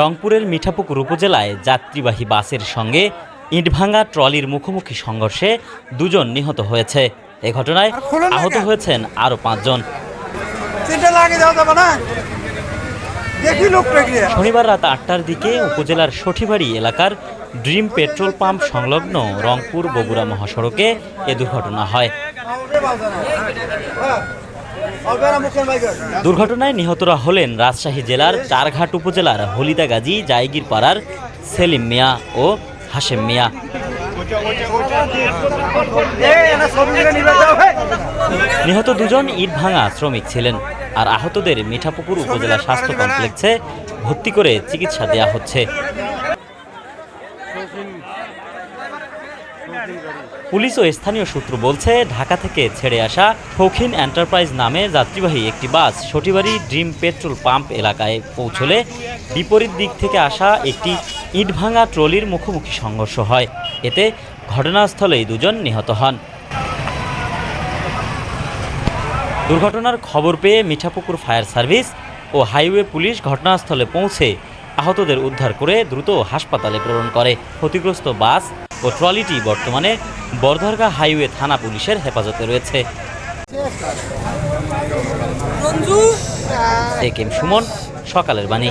রংপুরের মিঠাপুকুর উপজেলায় যাত্রীবাহী বাসের সঙ্গে ইটভাঙ্গা ট্রলির মুখোমুখি সংঘর্ষে দুজন নিহত হয়েছে। এ ঘটনায় আহত হয়েছেন আরও পাঁচজন। শনিবার রাত আটটার দিকে উপজেলার সঠিবাড়ি এলাকার ড্রিম পেট্রোল পাম্প সংলগ্ন রংপুর বগুড়া মহাসড়কে এ দুর্ঘটনা হয়। দুর্ঘটনায় নিহতরা হলেন রাজশাহী জেলার চারঘাট উপজেলার হলিদাগাজী জায়গির পাড়ার সেলিম মিয়া ও হাশেম মিয়া। নিহত দুজন ইট ভাঙা শ্রমিক ছিলেন আর আহতদের মিঠাপুকুর উপজেলা স্বাস্থ্য কমপ্লেক্সে ভর্তি করে চিকিৎসা দেয়া হচ্ছে। পুলিশ ও স্থানীয় সূত্র বলছে, ঢাকা থেকে ছেড়ে আসা শৌখিন এন্টারপ্রাইজ নামে যাত্রীবাহী একটি bus Satibari dream petrol pump এলাকায় পৌঁছলে বিপরীত দিক থেকে আসা একটি ইটভাঙা ট্রলির মুখোমুখি সংঘর্ষ হয়। এতে ঘটনাস্থলেই দুজন নিহত হন। দুর্ঘটনার খবর পেয়ে মিঠাপুকুর ফায়ার সার্ভিস ও হাইওয়ে পুলিশ ঘটনাস্থলে পৌঁছে আহতদের উদ্ধার করে দ্রুত হাসপাতালে প্রেরণ করে। ক্ষতিগ্রস্ত বাস ও ট্রলিটি বর্তমানে বর্ধরগা হাইওয়ে থানা পুলিশের হেফাজতে রয়েছে। এ কেম সুমন সকালের বাণী।